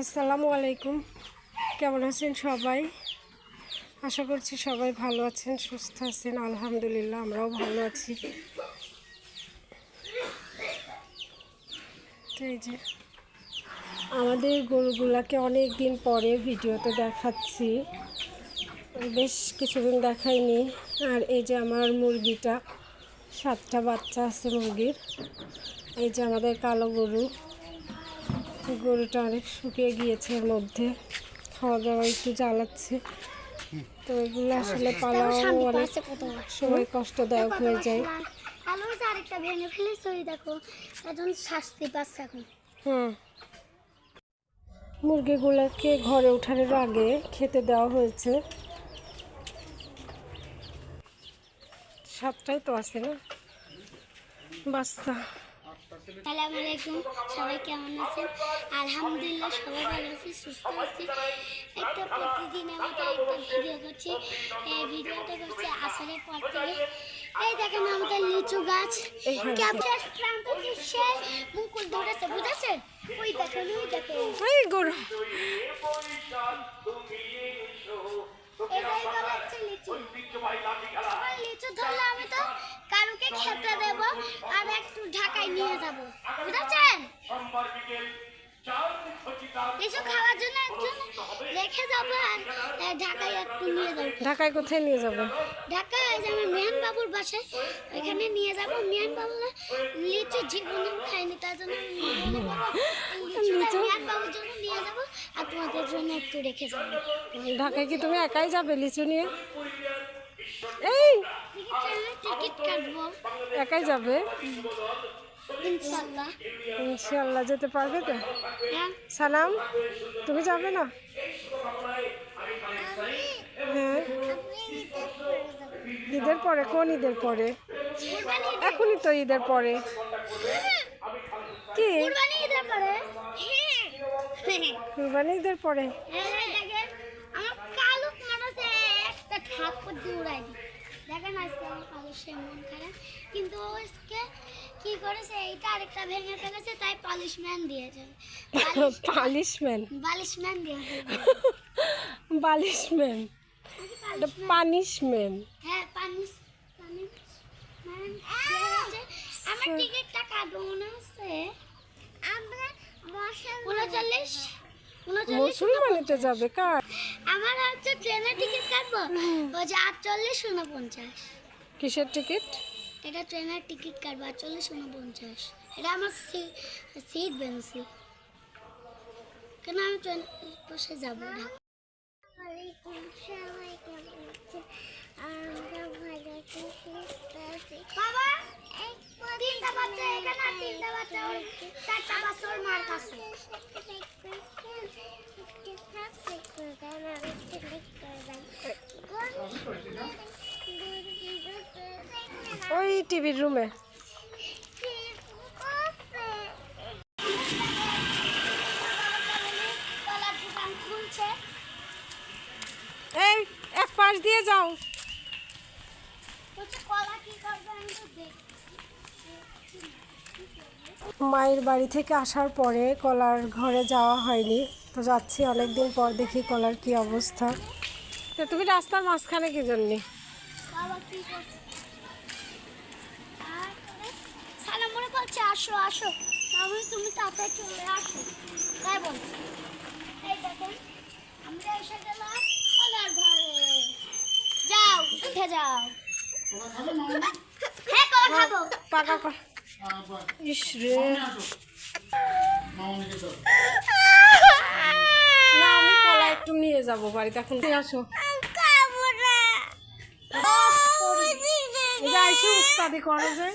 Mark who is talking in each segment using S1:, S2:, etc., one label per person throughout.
S1: আসসালামু আলাইকুম। কেমন আছেন সবাই? আশা করছি সবাই ভালো আছেন, সুস্থ আছেন। আলহামদুলিল্লাহ, আমরাও ভালো আছি। তো এই যে, আমাদের গরুগুলাকে অনেক দিন পরে ভিডিওতে দেখাচ্ছি। বেশ কিছুদিন দেখাইনি। আর এই যে আমার মুরগিটা, সাতটা বাচ্চা আছে মুরগির। এই যে আমাদের কালো গরু। গরুটা অনেক শুকিয়ে গিয়েছে এর মধ্যে। খাওয়া দাওয়া একটু জ্বালাচ্ছে। তো এগুলো আসলে পালাও অনেক সময় কষ্টদায়ক হয়ে যায়।
S2: আলো আরেকটা ভেঙে ফেলেছে ওই দেখো এখন শাস্তি পাচ্ছে এখন
S1: হুম মুরগিগুলোকে ঘরে ওঠানোর আগে খেতে দেওয়া হয়েছে। সাতটাই তো আছে না? বাচ্চা।
S2: আসসালামু আলাইকুম। সবাই কেমন আছেন? আলহামদুলিল্লাহ সবাই ভালো আছি সুস্থ আছি। একটা প্রতিদিনের মতো একটা ভিডিও করছি। এই ভিডিওটা করছি আসরের পর থেকে। এই দেখেন আমাদের লিচু গাছ।
S1: এইখানে।
S2: ক্যাপচার প্রান্ত সে মুকুল ধরেছে বুঝেছেন ওই দেখেন ওই দেখেন।
S1: এই গরু।
S2: এটাই বলা হচ্ছে লিচু। লিচু ধরলে আমি তো। খেতে দেব আর একটু ঢাকায় নিয়ে যাব। বুঝেছেন? লিচু খাওয়ার জন্য একজন রেখে যাব আর ঢাকায় একটু নিয়ে যাব।
S1: ঢাকায় কোথায় নিয়ে যাবে?
S2: ঢাকায় যে আমার মেহান বাবুর বাসায় ওইখানে নিয়ে যাব। মেহান বাবু লিচু জীবনে খাইনি তার জন্য বলে মেহান বাবুর জন্য নিয়ে যাব আর তোমাদের জন্য একটু রেখে যাব।
S1: ঢাকায় কি তুমি একাই যাবে লিচু নিয়ে? এই!
S2: টিকিট কাটবো
S1: একাই যাবে?
S2: ইনশাল্লাহ
S1: ইনশাল্লাহ যেতে পারবে তো?
S2: হ্যাঁ।
S1: সালাম তুমি যাবে না? হ্যাঁ। ঈদের পরে কোন ঈদের পরে? এখনই তো ঈদের পরে। কি?
S2: কুরবানি ঈদের পরে
S1: কুরবানি ঈদের পরে
S2: হ্যাঁ, দেখেন আমার কালো মানুষে একটা ঠাকুর দিয়ে উড়াই দিই। দেখেন আজকে আমার সে মন খারাপ। কিন্তু ও আজকে কি করেছে এইটা আরেকটা ভেঙে ফেলেছে তাই পালিশম্যান দিয়েছে
S1: পালিশম্যান
S2: বালিশম্যান দিয়েছে
S1: বালিশম্যান এটা পানিশম্যান
S2: হ্যাঁ পানিশ পানিশম্যান দিয়েছে আমার টিকিটটা কাটবো মনে হচ্ছে? আমরা উনচল্লিশ উনচল্লিশ
S1: মুসলমানিতে যাবে কার?
S2: আমার হচ্ছে ট্রেনের টিকিট কাটবো? ওই যে আটচল্লিশ উনপঞ্চাশ
S1: কিসের টিকিট?
S2: এটা ট্রেনের টিকিট কাটবো আটচল্লিশ উনপঞ্চাশ এটা আমার সিট বেঞ্চি। কেন আমি ট্রেন বসে যাব? না বাবা তিনটা বাচ্চা এখানে তিনটা বাচ্চা চারটা বাচ্চা ওর মার কাছে।
S1: ওই টিভির রুমে এই, এক পাশ দিয়ে যাও। মায়ের বাড়ি থেকে আসার পরে কলার ঘরে যাওয়া হয়নি। তো যাচ্ছি অনেকদিন পর দেখি কলার কি অবস্থা। তো তুমি রাস্তার মাঝখানে কি জন্যে
S2: বাবা কি করছে আর সালাম মনে করছে আসো আসো। আমি তুমি তাড়াতাড়ি চলে আসো। তাই বলছি এই দেখেন আমরা এসে গেলাম কলার ঘরে। যাও উঠে যাও। হ্যাঁ কলা খাব।
S1: পাকা কর ইস রে। না আমি কলা একটু নিয়ে যাব বাড়িতে। এখন আসো। উস্তাদি করে যে।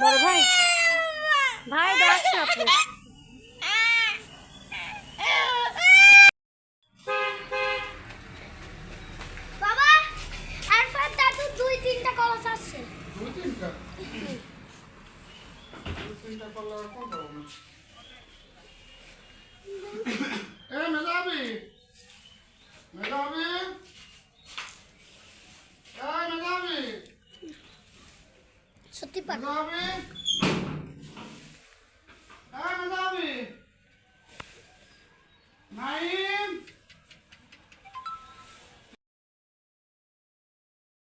S1: বড় ভাই? ভাই ডাকছে আপনি।
S2: বাবা আর পর
S3: এই